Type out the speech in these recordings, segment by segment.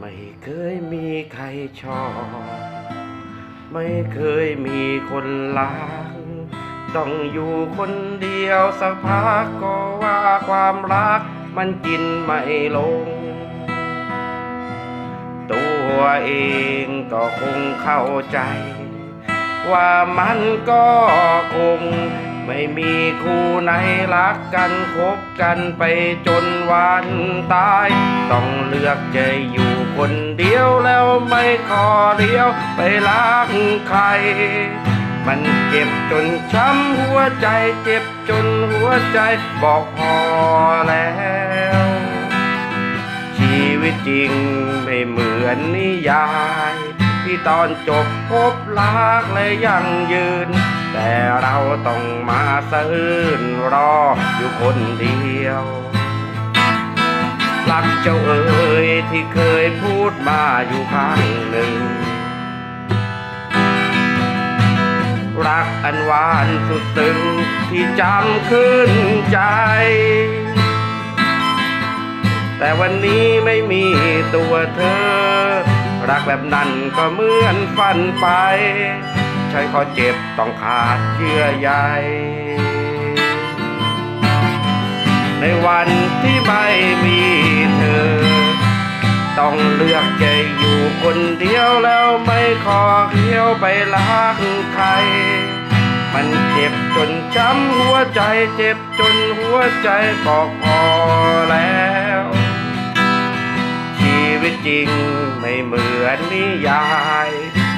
ไม่เคยมีใครชอบ ไม่เคยมีคนรัก ต้องอยู่คนเดียวสักพักก็ว่าความรักมันกินไม่ลง ตัวเองก็คงเข้าใจ ว่ามันก็คง ไม่มีคู่ไหนรักกันคบกันไปจนวันตาย ต้องเลือกจะอยู่คนเดียวแล้วไม่ขอเดียวไปรักใคร มันเจ็บจนช้ำหัวใจเจ็บจนหัวใจบอกพอแล้ว ชีวิตจริงไม่เหมือนนิยาย ที่ตอนจบพบรักและยังยืน แต่เราต้องมาซื่นรออยู่คนเดียวรักเจ้าเอ๋ยที่เคยพูดมาอยู่ครั้งหนึ่ง รักอันหวานสุดซึ้งที่จำขึ้นใจ แต่วันนี้ไม่มีตัวเธอ รักแบบนั้นก็เหมือนฝันไป ใช้ขอเจ็บต้องขาดเยื่อใยในวันที่ไม่มีเธอ ต้องเลือกจะอยู่คนเดียวแล้วไม่ขอเคี้ยวไปรักใคร มันเจ็บจนช้ำหัวใจเจ็บจนหัวใจบอกพอแล้ว วิตจริงไม่เหมือนนิยาย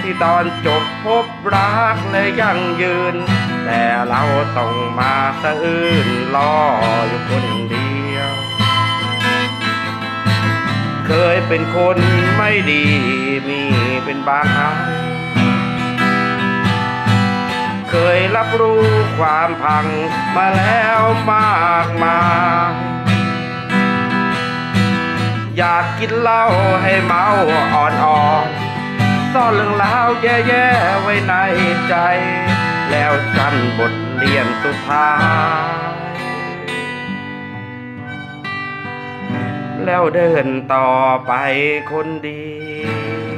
ที่ตอนจบพบรักและยังยืน แต่เราต้องมาสะอื้นรออยู่คนเดียว เคยเป็นคนไม่ดีมีเป็นบางครั้งเคยรับรู้ความพังมาแล้วมากมาย อยากกินเหล้าให้เมาอ่อนๆซ่อนเรื่องราวแย่ๆไว้ในใจ แล้วจำบทเรียนสุดท้าย แล้วเดินต่อไปคนเดียว